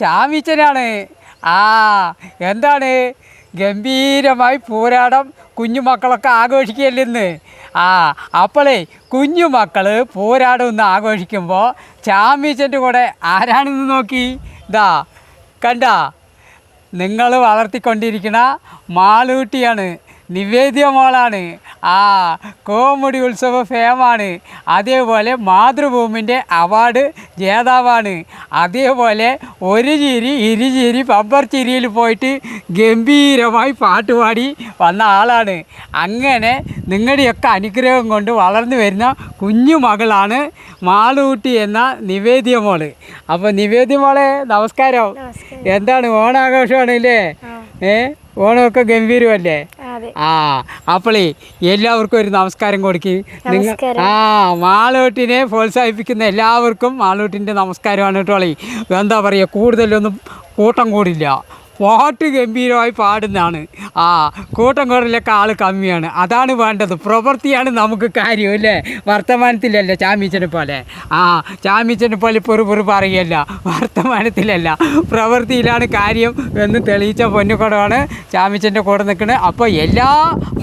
ചാമിച്ചനാണ്. ആ എന്താണ്? ഗംഭീരമായി പോരാടം കുഞ്ഞുമക്കളൊക്കെ ആഘോഷിക്കല്ലെന്ന് ആ അപ്പോളേ കുഞ്ഞുമക്കൾ പോരാടം ഒന്ന് ആഘോഷിക്കുമ്പോൾ ചാമീച്ചന്റെ കൂടെ ആരാണെന്ന് നോക്കി. ഇതാ കണ്ട? നിങ്ങൾ വളർത്തിക്കൊണ്ടിരിക്കുന്ന മാളൂട്ടിയാണ്. നിവേദ്യ മോളാണ്. ആ കോമഡി ഉത്സവ ഫേമാണ്. അതേപോലെ മാതൃഭൂമിന്റെ അവാർഡ് ജേതാവാണ്. അതേപോലെ ഒരു ചിരി ഇരുചിരി ബബ്ബർ ചിരിയിൽ പോയിട്ട് ഗംഭീരമായി പാട്ടുപാടി വന്ന ആളാണ്. അങ്ങനെ നിങ്ങളുടെയൊക്കെ അനുഗ്രഹം കൊണ്ട് വളർന്നു വരുന്ന കുഞ്ഞു മകളാണ് മാളൂട്ടി എന്ന നിവേദ്യ മോൾ. അപ്പോൾ നിവേദ്യ മോളെ നമസ്കാരം. എന്താണ്? ഓണാഘോഷമാണ് അല്ലേ ഏ? ഓണമൊക്കെ ഗംഭീരമല്ലേ? ആ അപ്പോളേ എല്ലാവർക്കും ഒരു നമസ്കാരം കൊടുക്കി. നിങ്ങൾ ആ മാളൂട്ടിനെ പ്രോത്സാഹിപ്പിക്കുന്ന എല്ലാവർക്കും മാളൂട്ടിന്റെ നമസ്കാരമാണ് കേട്ടോളേ എന്താ പറയുക കൂടുതലൊന്നും കൂട്ടം കൂടില്ല. പാട്ട് ഗംഭീരമായി പാടുന്നതാണ്. ആ കൂട്ടം കൂടലൊക്കെ ആൾ കമ്മിയാണ്. അതാണ് വേണ്ടത്. പ്രവൃത്തിയാണ് നമുക്ക് കാര്യം അല്ലേ? വർത്തമാനത്തിലല്ല ചാമീച്ചനെ പോലെ. ആ ചാമീച്ചനെ പോലെ പൊറു പൊറു പറയല്ല വർത്തമാനത്തിലല്ല. പ്രവൃത്തിയിലാണ് കാര്യം എന്ന് തെളിയിച്ച പൊന്നുകുടമാണ് ചാമീച്ചന്റെ കൂടെ നിൽക്കുന്നത് അപ്പോൾ എല്ലാ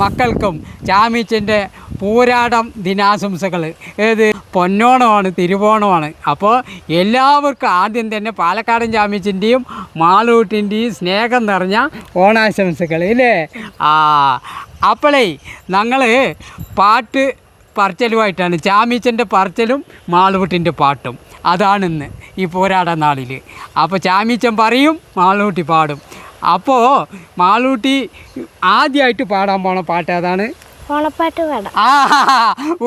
മക്കൾക്കും ചാമീച്ചന്റെ പൂരാടം ദിനാശംസകൾ ഏത്? പൊന്നോണമാണ് തിരുവോണമാണ്. അപ്പോൾ എല്ലാവർക്കും ആദ്യം തന്നെ പാലക്കാടൻ ചാമീച്ചിന്റെയും മാളൂട്ടിന്റെയും സ്നേഹം നിറഞ്ഞ ഓണാശംസകൾ ഇല്ലേ? ആ അപ്പോളേ ഞങ്ങൾ പാട്ട് പറച്ചലുമായിട്ടാണ്. ചാമീച്ചന്റെ പറച്ചലും മാളൂട്ടിന്റെ പാട്ടും. അതാണിന്ന് ഈ പോരാട നാളിൽ അപ്പോൾ ചാമീച്ചൻ പറയും മാളൂട്ടി പാടും. അപ്പോൾ മാളൂട്ടി ആദ്യമായിട്ട് പാടാൻ പോണ പാട്ട് അതാണ് ഓണപ്പാട്ട് പാടാം. ആ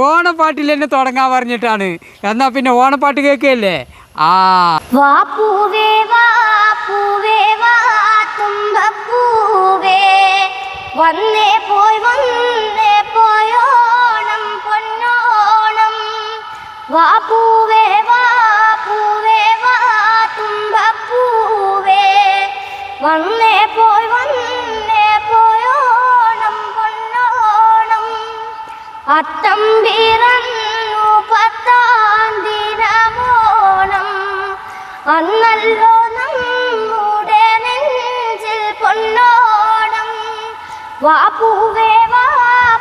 ഓണപ്പാട്ടിൽ തന്നെ തുടങ്ങാൻ പറഞ്ഞിട്ടാണ്. എന്നാൽ പിന്നെ ഓണപ്പാട്ട് കേൾക്കുകയല്ലേ ആ. വാ പൂവേ വാ. തുമ്പപ്പൂവേ വന്നേ പോയി വന്നേ പോയോണം പൊന്നോണം. വാപ്പൂവേ വാപ്പൂവേ വാ പൂവേ വാ തുമ്പപ്പൂവേ. വന്നേ പോയി വന്നേ പോയോണം പൊന്നോണം. അത്തം പിറന്നു പത്താം ദിനമോണം. അന്നല്ലോ വാ പൂവേ വാ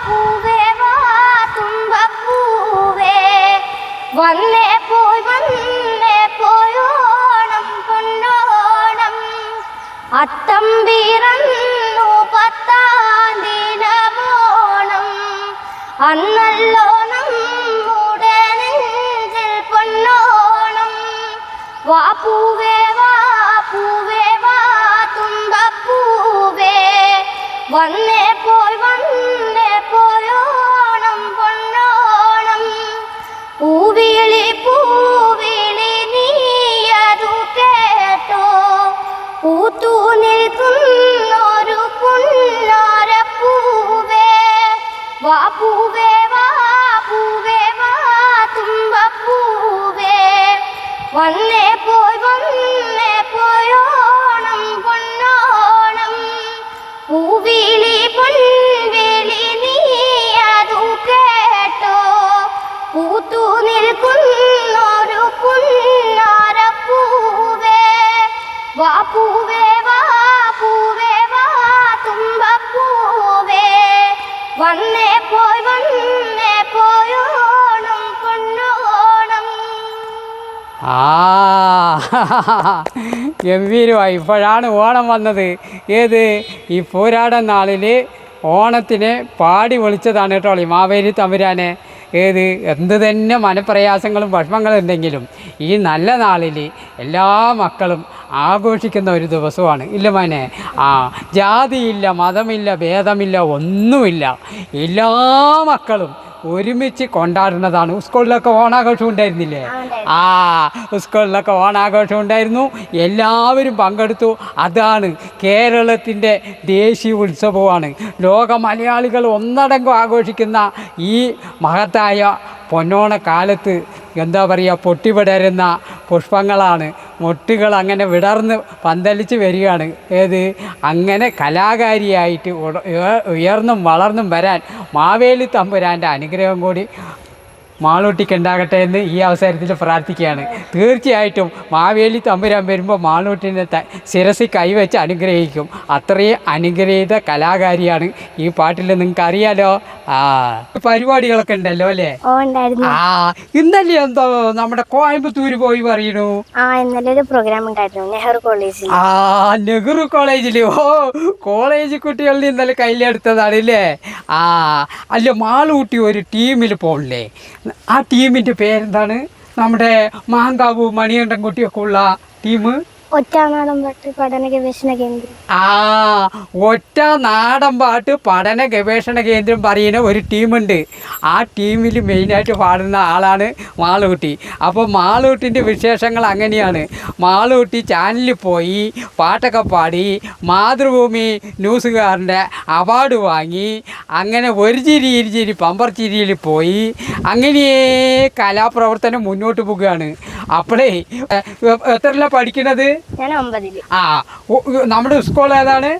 പൂവേ വാ തുമ്പപ്പൂവേ വന്നേ പോയി വന്നേ പോയോണം പൊന്നോണം. അത്തം പിറന്നു പത്താം ദിനമോണം. അന്നല്ലോ നമ്മുടെ നെഞ്ചിൽ പൊന്നോണം. വാ പൂവേ വന്നേ പോയി വന്നേ പോയോണം പൊന്നോണം. പൂവിളി പൂവിളി നീയതു കേട്ടോ. പൂത്തു നിൽക്കുന്നൊരു പുന്നോര പൂവേ. വാ പൂവേ വാ പൂവേ വാ തുമ്പ പൂവേ. വന്നേ ആ. ഗംഭീരമായി. ഇപ്പോഴാണ് ഓണം വന്നത്. ഏത്? ഈ പോരാട നാളിൽ ഓണത്തിന് പാടി വിളിച്ചതാണ് കേട്ടോ മാവേലി തമ്പുരാനെ. ഏത്? എന്ത് തന്നെ മനപ്രയാസങ്ങളും വിഷമങ്ങളും ഉണ്ടെങ്കിലും ഈ നല്ല നാളിൽ എല്ലാ മക്കളും ആഘോഷിക്കുന്ന ഒരു ദിവസമാണ്. ഇല്ല മോനെ? ആ ജാതിയില്ല മതമില്ല ഭേദമില്ല ഒന്നുമില്ല. എല്ലാ മക്കളും ഒരുമിച്ച് കൊണ്ടാടുന്നതാണ്. സ്കൂളിലൊക്കെ ഓണാഘോഷം ഉണ്ടായിരുന്നില്ലേ? ആ സ്കൂളിലൊക്കെ ഓണാഘോഷം ഉണ്ടായിരുന്നു. എല്ലാവരും പങ്കെടുത്തു. അതാണ് കേരളത്തിന്റെ ദേശീയ ഉത്സവമാണ്. ലോക മലയാളികൾ ഒന്നടങ്കം ആഘോഷിക്കുന്ന ഈ മഹത്തായ പൊന്നോണക്കാലത്ത് എന്താ പറയുക പൊട്ടിവിടരുന്ന പുഷ്പങ്ങളാണ് മൊട്ടുകൾ അങ്ങനെ വിടർന്ന് പന്തലിച്ച് വരികയാണ്. ഏത്? അങ്ങനെ കലാകാരിയായിട്ട് ഉയർന്നും വളർന്നും വരാൻ മാവേലി തമ്പുരാന്റെ അനുഗ്രഹം കൂടി മാളൂട്ടിക്ക് ഉണ്ടാകട്ടെ എന്ന് ഈ അവസരത്തിൽ പ്രാർത്ഥിക്കുകയാണ്. തീർച്ചയായിട്ടും മാവേലി തമ്പുരാൻ വരുമ്പോൾ മാളൂട്ടിനെ ശിരസിൽ കൈവച്ച് അനുഗ്രഹിക്കും. അത്രയും അനുഗ്രഹീത കലാകാരിയാണ് ഈ പാട്ടിൽ നിങ്ങൾക്ക് അറിയാലോ ആ പരിപാടികളൊക്കെ ഉണ്ടല്ലോ അല്ലേ? ആ ഇന്നലെ എന്തോ നമ്മുടെ കോയമ്പത്തൂര് പോയി പറയണു. ആ ഇന്നലെ ഒരു പ്രോഗ്രാം ഉണ്ടായിരുന്നു നെഹ്റു കോളേജിൽ ആ നെഹ്റു കോളേജിൽ ഓ കോളേജ് കുട്ടികളിൽ ഇന്നലെ കയ്യിലെടുത്തതാണ് അല്ലേ? ആ അല്ല മാളൂട്ടി ഒരു ടീമിൽ പോകണില്ലേ ആ ടീമിന്റെ പേരെന്താണ്? നമ്മുടെ മാങ്കാവ് മണികണ്ഠൻ കുട്ടിയൊക്കെ ഉള്ള ടീം പാട്ട് പഠന ഗവേഷണ കേന്ദ്രം. ആ ഒറ്റ നാടൻ പാട്ട് പഠന ഗവേഷണ കേന്ദ്രം പറയുന്ന ഒരു ടീമുണ്ട്. ആ ടീമിൽ മെയിനായിട്ട് പാടുന്ന ആളാണ് മാളൂട്ടി. അപ്പോൾ മാളൂട്ടിന്റെ വിശേഷങ്ങൾ അങ്ങനെയാണ്. മാളൂട്ടി ചാനലിൽ പോയി പാട്ടൊക്കെ പാടി മാതൃഭൂമി ന്യൂസുകാരന്റെ അവാർഡ് വാങ്ങി. അങ്ങനെ ഒരു ചിരി ഇരു ചിരി പമ്പർ ചിരിയിൽ പോയി. അങ്ങനെ കലാപ്രവർത്തനം മുന്നോട്ട് പോവുകയാണ്. അപ്പോഴേ എത്ര പഠിക്കണത്? ഞാൻ ഒമ്പതിൽ. ആ നമ്മുടെ സ്കൂൾ ഏതാണ്?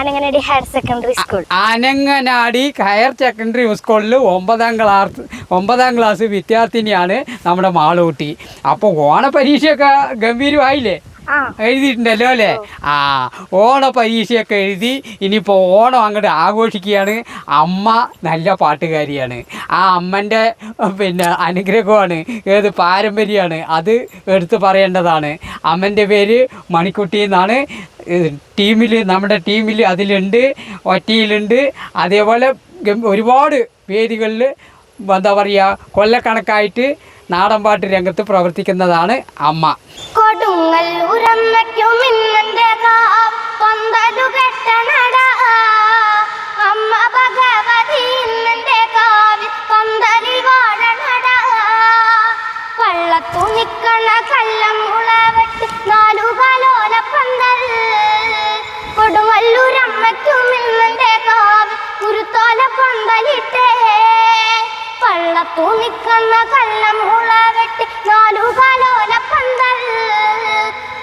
Ananganadi higher secondary school. Ananganadi higher secondary സ്കൂളിൽ ഒമ്പതാം ക്ലാസ് ഒമ്പതാം ക്ലാസ് വിദ്യാർത്ഥിനിയാണ് നമ്മുടെ മാളൂട്ടി. അപ്പോൾ ഓണ പരീക്ഷയൊക്കെ ഗംഭീരമായില്ലേ? എഴുതിയിട്ടുണ്ടല്ലോ അല്ലേ? ആ ഓണ പരീക്ഷയൊക്കെ എഴുതി ഇനിയിപ്പോൾ ഓണം അങ്ങോട്ട് ആഘോഷിക്കുകയാണ്. അമ്മ നല്ല പാട്ടുകാരിയാണ്. ആ അമ്മന്റെ പിന്നെ അനുഗ്രഹമാണ്. ഏത് പാരമ്പര്യമാണ്. അത് എടുത്തു പറയേണ്ടതാണ്. അമ്മന്റെ പേര് മണിക്കുട്ടി എന്നാണ്. ടീമിൽ നമ്മുടെ ടീമിൽ അതിലുണ്ട് ഒറ്റയിലുണ്ട്. അതേപോലെ ഒരുപാട് വേദികളിൽ എന്താ പറയുക കൊല്ലക്കണക്കായിട്ട് നാടൻപാട്ട് രംഗത്ത് പ്രവർത്തിക്കുന്നതാണ് അമ്മ. കൊടുങ്ങൽ ഇന്നന്റെ പള്ളത്തു നിക്കന്ന കല്ലം മുളവെട്ടി നാലു കാലോല പന്തൽ.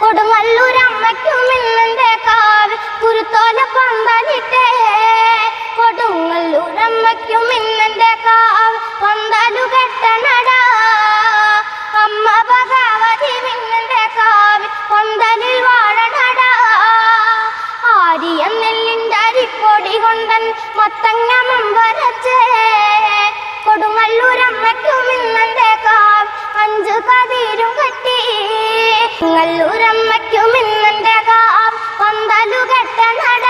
കൊടുങ്ങല്ലൂരമ്മയ്ക്കും കാവ് കുരുത്തോല പന്തലിട്ടേ. കൊടുങ്ങല്ലൂരമ്മയ്ക്കും ഇന്നന്റെ കാവ് പന്തലു കെട്ടനട അമ്മ ഭഗവതി കതിരും കെട്ടി. കൊടുങ്ങല്ലൂരമ്മയ്ക്കും ഇന്നന്റെ കാവ് പന്തലു കെട്ടനട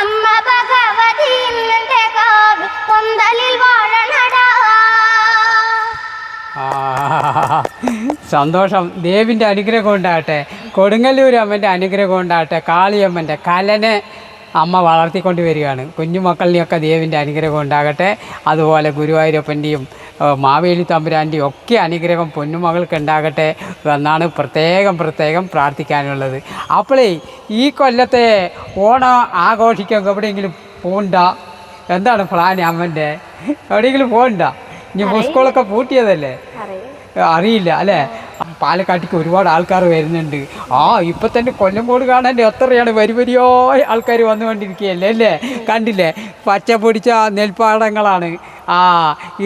അമ്മ ഭഗവതി ഇന്നന്റെ കാവ് പന്തലിൽ വാഴനട ആ, സന്തോഷം. ദേവിന്റെ അനുഗ്രഹം ഉണ്ടാകട്ടെ. കൊടുങ്ങല്ലൂർ അമ്മന്റെ അനുഗ്രഹം ഉണ്ടാകട്ടെ. കാളിയമ്മന്റെ കലനെ അമ്മ വളർത്തിക്കൊണ്ട് വരികയാണ് കുഞ്ഞുമക്കളിനെയൊക്കെ ദേവിന്റെ അനുഗ്രഹം ഉണ്ടാകട്ടെ. അതുപോലെ ഗുരുവായൂരപ്പന്റെയും മാവേലി തമ്പുരാന്റെ ഒക്കെ അനുഗ്രഹം പൊന്നുമകൾക്ക് ഉണ്ടാകട്ടെ എന്നാണ് പ്രത്യേകം പ്രത്യേകം പ്രാർത്ഥിക്കാനുള്ളത്. അപ്പോഴേ ഈ കൊല്ലത്തെ ഓണം ആഘോഷിക്കാൻ എവിടെയെങ്കിലും പോണ്ട? എന്താണ് പ്ലാൻ അമ്മന്റെ എവിടെയെങ്കിലും പോണ്ട? ഇനി സ്കൂളൊക്കെ പൂട്ടിയതല്ലേ? അറിയില്ല അല്ലേ? പാലക്കാട്ടിക്ക് ഒരുപാട് ആൾക്കാർ വരുന്നുണ്ട്. ആ ഇപ്പം തന്നെ കൊല്ലംകോട് കാണാൻ എത്രയാണ് വരി വരിയോ ആൾക്കാർ വന്നുകൊണ്ടിരിക്കുകയല്ലേ അല്ലേ? കണ്ടില്ലേ? പച്ച പൊടിച്ച നെൽപ്പാടങ്ങളാണ്. ആ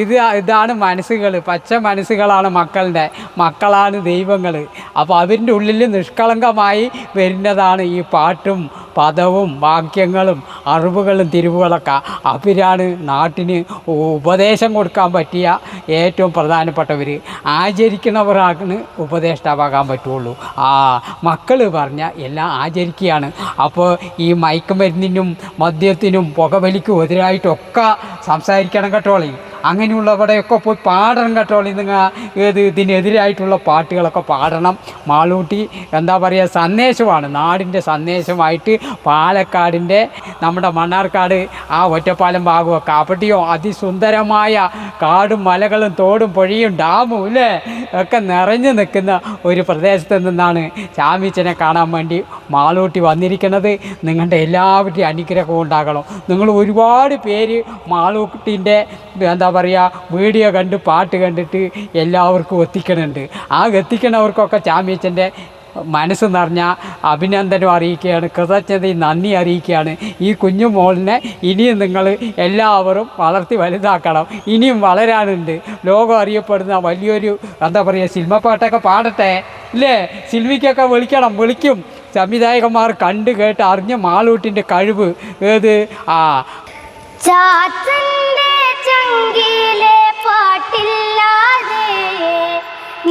ഇത് ഇതാണ് മനസ്സുകൾ പച്ച മനസ്സുകളാണ് മക്കളുടെ മക്കളാണ് ദൈവങ്ങൾ അപ്പോൾ അവരുടെ ഉള്ളിൽ നിഷ്കളങ്കമായി വരുന്നതാണ് ഈ പാട്ടും പദവും വാക്യങ്ങളും അറിവുകളും തിരിവുകളൊക്കെ അവരാണ് നാട്ടിന് ഉപദേശം കൊടുക്കാൻ പറ്റിയ ഏറ്റവും പ്രധാനപ്പെട്ടവർ ആചരിക്കുന്നവരാണ് ഉപദേഷ്ടാവാകാൻ പറ്റുള്ളൂ. ആ മക്കൾ പറഞ്ഞ എല്ലാം ആചരിക്കുകയാണ്. അപ്പോൾ ഈ മയക്കുമരുന്നിനും മദ്യത്തിനും പുകവലിക്കും എതിരായിട്ടൊക്കെ സംസാരിക്കണം കേട്ടോളി അങ്ങനെയുള്ളവിടെയൊക്കെ പോയി പാടണം കേട്ടോ നിങ്ങൾ ഏത് ഇതിനെതിരായിട്ടുള്ള പാട്ടുകളൊക്കെ പാടണം. മാളൂട്ടി എന്താ പറയുക സന്ദേശമാണ്. നാടിന്റെ സന്ദേശമായിട്ട് പാലക്കാടിന്റെ നമ്മുടെ മണ്ണാർക്കാട് ആ ഒറ്റപ്പാലം ഭാഗമൊക്കെ അവിടെയോ അതിസുന്ദരമായ കാടും മലകളും തോടും പുഴയും ഡാമും ഇല്ലേ? ഒക്കെ നിറഞ്ഞു നിൽക്കുന്ന ഒരു പ്രദേശത്ത് നിന്നാണ് ചാമീച്ചനെ കാണാൻ വേണ്ടി മാളൂട്ടി വന്നിരിക്കുന്നത്. നിങ്ങളുടെ എല്ലാവരുടെയും അനുഗ്രഹവും ഉണ്ടാകണം. നിങ്ങൾ ഒരുപാട് പേര് മാളൂട്ടിന്റെ എന്താ പറയുക വീഡിയോ കണ്ട് പാട്ട് കണ്ടിട്ട് എല്ലാവർക്കും എത്തിക്കണുണ്ട്. ആ എത്തിക്കണവർക്കൊക്കെ ചാമ്യച്ചന്റെ മനസ്സ് നിറഞ്ഞ അഭിനന്ദനം അറിയിക്കുകയാണ്. കൃതജ്ഞതയും നന്ദി അറിയിക്കുകയാണ്. ഈ കുഞ്ഞു മോളിനെ ഇനിയും നിങ്ങൾ എല്ലാവരും വളർത്തി വലുതാക്കണം. ഇനിയും വളരാനുണ്ട്. ലോകം അറിയപ്പെടുന്ന വലിയൊരു എന്താ പറയുക സിനിമപ്പാട്ടൊക്കെ പാടട്ടെ? ഇല്ലേ? സിൽവിക്കൊക്കെ വിളിക്കണം. വിളിക്കും. സംവിധായകന്മാർ കണ്ട് കേട്ട് അറിഞ്ഞ മാളൂട്ടിന്റെ കഴിവ് ഏത്? ആ. ചാത്തന്റെ ചങ്കിലെ പാട്ടില്ലാതെ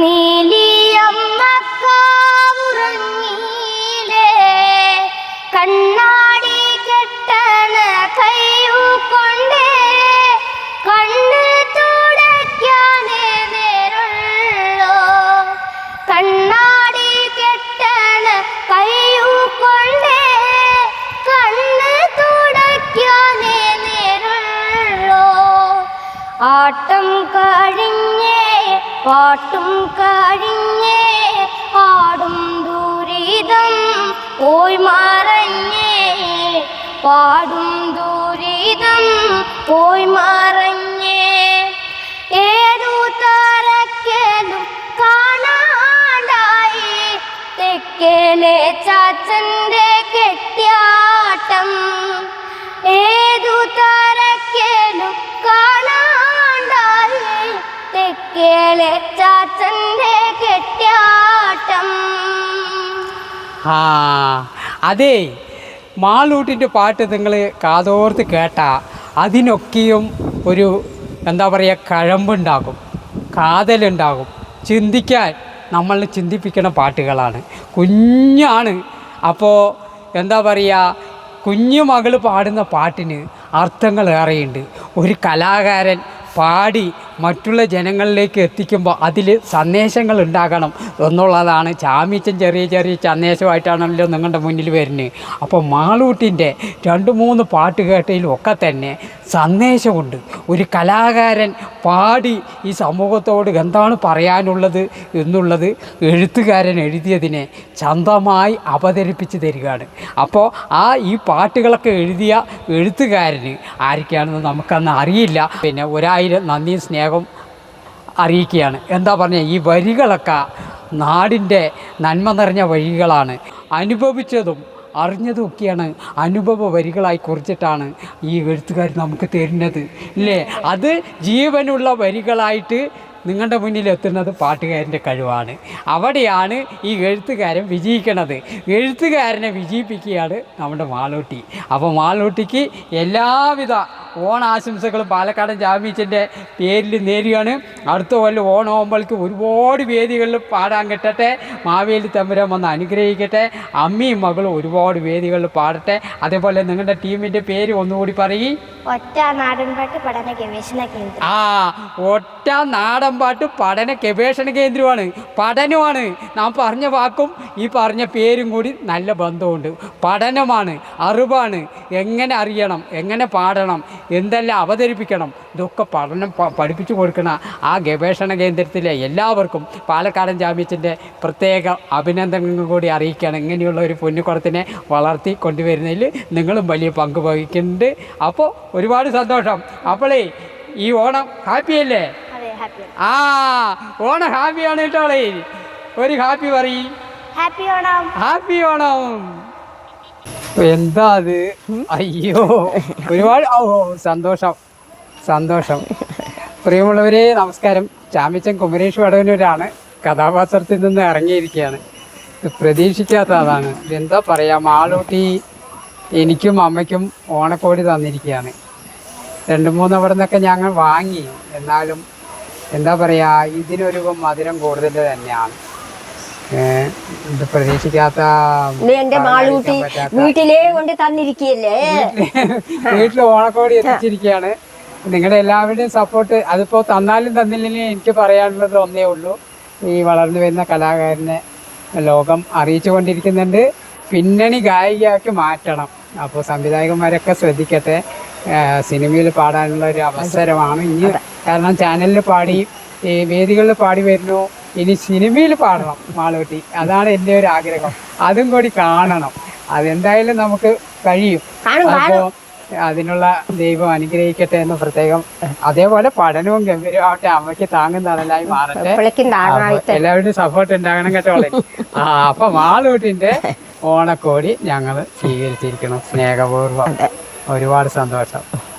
നീലിയമ്മക്കാവുറങ്ങിയില്ലേ പാട്ടും കഴിഞ്ഞേ പാടും ദുരിതം പോയി മറഞ്ഞേ പാടും ദുരിതം പോയി മറഞ്ഞേ. ഏതു തറക്കലും കാണാണ്ടായി തെക്കേലെ ചാച്ചന്റെ കെട്ടിയാട്ടം അതേ മാളൂട്ടിന്റെ പാട്ട് നിങ്ങൾ കാതോർത്ത് കേട്ടാ അതിനൊക്കെയും ഒരു എന്താ പറയുക കഴമ്പുണ്ടാകും കാതലുണ്ടാകും. ചിന്തിക്കാൻ നമ്മളെ ചിന്തിപ്പിക്കുന്ന പാട്ടുകളാണ്. കുഞ്ഞാണ് അപ്പോൾ എന്താ പറയുക കുഞ്ഞു മകൾ പാടുന്ന പാട്ടിന് അർത്ഥങ്ങൾ ഏറെയുണ്ട് ഒരു കലാകാരൻ പാടി മറ്റുള്ള ജനങ്ങളിലേക്ക് എത്തിക്കുമ്പോൾ അതിൽ സന്ദേശങ്ങൾ ഉണ്ടാകണം എന്നുള്ളതാണ്. ചാമീച്ചൻ ചെറിയ ചെറിയ സന്ദേശമായിട്ടാണല്ലോ നിങ്ങളുടെ മുന്നിൽ വരുന്നത്. അപ്പോൾ മാളൂട്ടിന്റെ രണ്ട് മൂന്ന് പാട്ട് കേട്ടതിലൊക്കെ തന്നെ സന്ദേശമുണ്ട്. ഒരു കലാകാരൻ പാടി ഈ സമൂഹത്തോട് എന്താണ് പറയാനുള്ളത് എന്നുള്ളത് എഴുത്തുകാരൻ എഴുതിയതിനെ ചന്തമായി അവതരിപ്പിച്ച് തരികയാണ്. അപ്പോൾ ആ ഈ പാട്ടുകളൊക്കെ എഴുതിയ എഴുത്തുകാരന് ആരൊക്കെയാണെന്ന് നമുക്കന്ന് അറിയില്ല. പിന്നെ ഒരായിരം നന്ദിയും സ്നേഹം അറിയിക്കുകയാണ്. എന്താ പറഞ്ഞാൽ ഈ വരികളൊക്കെ നാടിന്റെ നന്മ നിറഞ്ഞ വഴികളാണ് അനുഭവിച്ചതും അറിഞ്ഞതും ഒക്കെയാണ് അനുഭവ വരികളായി കുറിച്ചിട്ടാണ് ഈ എഴുത്തുകാർ നമുക്ക് തരുന്നത് ഇല്ലേ? അത് ജീവനുള്ള വരികളായിട്ട് നിങ്ങളുടെ മുന്നിൽ എത്തുന്നത് പാട്ടുകാരന്റെ കഴിവാണ്. അവിടെയാണ് ഈ എഴുത്തുകാരൻ വിജയിക്കണത്. എഴുത്തുകാരനെ വിജയിപ്പിക്കുകയാണ് നമ്മുടെ മാളോട്ടി. അപ്പോൾ മാളോട്ടിക്ക് എല്ലാവിധ ഓണാശംസകളും പാലക്കാടൻ ജാമീച്ചന്റെ പേരിൽ നേരിയാണ് അടുത്ത കൊല്ലം ഓണമാകുമ്പോഴേക്ക് ഒരുപാട് വേദികളിൽ പാടാൻ കിട്ടട്ടെ. മാവേലി തമ്പുരാൻ വന്ന് അനുഗ്രഹിക്കട്ടെ. അമ്മയും മകളും ഒരുപാട് വേദികളിൽ പാടട്ടെ. അതേപോലെ നിങ്ങളുടെ ടീമിന്റെ പേര് ഒന്നുകൂടി പറയും. ഒറ്റ നാടൻപാട്ട് പഠന ഗവേഷണ കേന്ദ്രം. ആ ഒറ്റ നാടൻ പാട്ട് പഠന ഗവേഷണ കേന്ദ്രമാണ്. പഠനമാണ്. നാം പറഞ്ഞ വാക്കും ഈ പറഞ്ഞ പേരും കൂടി നല്ല ബന്ധമുണ്ട്. പഠനമാണ് അറിവാണ്. എങ്ങനെ അറിയണം എങ്ങനെ പാടണം എന്തെല്ലാം അവതരിപ്പിക്കണം? ഇതൊക്കെ പഠനം പഠിപ്പിച്ചു കൊടുക്കണ ആ ഗവേഷണ കേന്ദ്രത്തിലെ എല്ലാവർക്കും പാലക്കാടൻ ജാമ്യത്തിന്റെ പ്രത്യേക അഭിനന്ദനങ്ങൾ കൂടി അറിയിക്കുകയാണ്. ഇങ്ങനെയുള്ള ഒരു പൊന്നുകുളത്തിനെ വളർത്തി കൊണ്ടുവരുന്നതിൽ നിങ്ങളും വലിയ പങ്ക് വഹിക്കുന്നുണ്ട്. അപ്പോൾ ഒരുപാട് സന്തോഷം. അപ്പോളേ ഈ ഓണം ഹാപ്പിയല്ലേ ആ ഓണം ഹാപ്പിയാണ് കേട്ടോളേ ഒരു ഹാപ്പി പറയും. ഹാപ്പി ഓണം. ഹാപ്പി ഓണം. എന്താ അത്? അയ്യോ ഒരുപാട് ഓ സന്തോഷം. സന്തോഷം. പ്രിയമുള്ളവരെ നമസ്കാരം. ചാമിച്ചൻ കുമരേഷ് വടവനൂരാണ് കഥാപാത്രത്തിൽ നിന്ന് ഇറങ്ങിയിരിക്കുകയാണ്. പ്രതീക്ഷിക്കാത്ത അതാണ് എന്താ പറയാ മാളൂട്ടി എനിക്കും അമ്മയ്ക്കും ഓണക്കോടി തന്നിരിക്കുകയാണ്. രണ്ട് മൂന്ന് അവിടെ നിന്നൊക്കെ ഞങ്ങൾ വാങ്ങി. എന്നാലും എന്താ പറയാ ഇതിനൊരു മധുരം കൂടുതൽ തന്നെയാണ്. പ്രതീക്ഷിക്കാത്ത എന്റെ മാളൂട്ടി വീട്ടിലേ കൊണ്ട് തന്നിരിക്കുകയല്ലേ? വീട്ടിൽ ഓണക്കോടി എത്തിച്ചിരിക്കുകയാണ്. നിങ്ങളുടെ എല്ലാവരുടെയും സപ്പോർട്ട് അതിപ്പോ തന്നാലും തന്നില്ലെങ്കിലും എനിക്ക് പറയാനുള്ളത് ഒന്നേ ഉള്ളൂ. ഈ വളർന്നു വരുന്ന കലാകാരനെ ലോകം അറിയിച്ചു കൊണ്ടിരിക്കുന്നുണ്ട്. പിന്നണി ഗായികയാക്കി മാറ്റണം. അപ്പോൾ സംവിധായകന്മാരൊക്കെ ശ്രദ്ധിക്കട്ടെ. സിനിമയിൽ പാടാനുള്ള ഒരു അവസരമാണ്. ഇനി കാരണം ചാനലിൽ പാടി ഈ വേദികളിൽ പാടി വരുന്നു. ഇനി സിനിമയിൽ പാടണം മാളൂട്ടി. അതാണ് എന്റെ ഒരു ആഗ്രഹം. അതും കൂടി കാണണം. അതെന്തായാലും നമുക്ക് കഴിയും. അപ്പോ അപ്പോൾ അതിനുള്ള ദൈവം അനുഗ്രഹിക്കട്ടെ എന്ന് പ്രത്യേകം അതേപോലെ പഠനവും ഗംഭീരമാവട്ടെ അമ്മയ്ക്ക് താങ്ങും തണലായി മാറട്ടെ. എല്ലാവരുടെയും സപ്പോർട്ട് ഉണ്ടാകണം കേട്ടോ ആ അപ്പൊ മാളൂട്ടിന്റെ ഓണക്കോടി ഞങ്ങൾ സ്വീകരിച്ചിരിക്കണം സ്നേഹപൂർവം. ഒരുപാട് സന്തോഷം.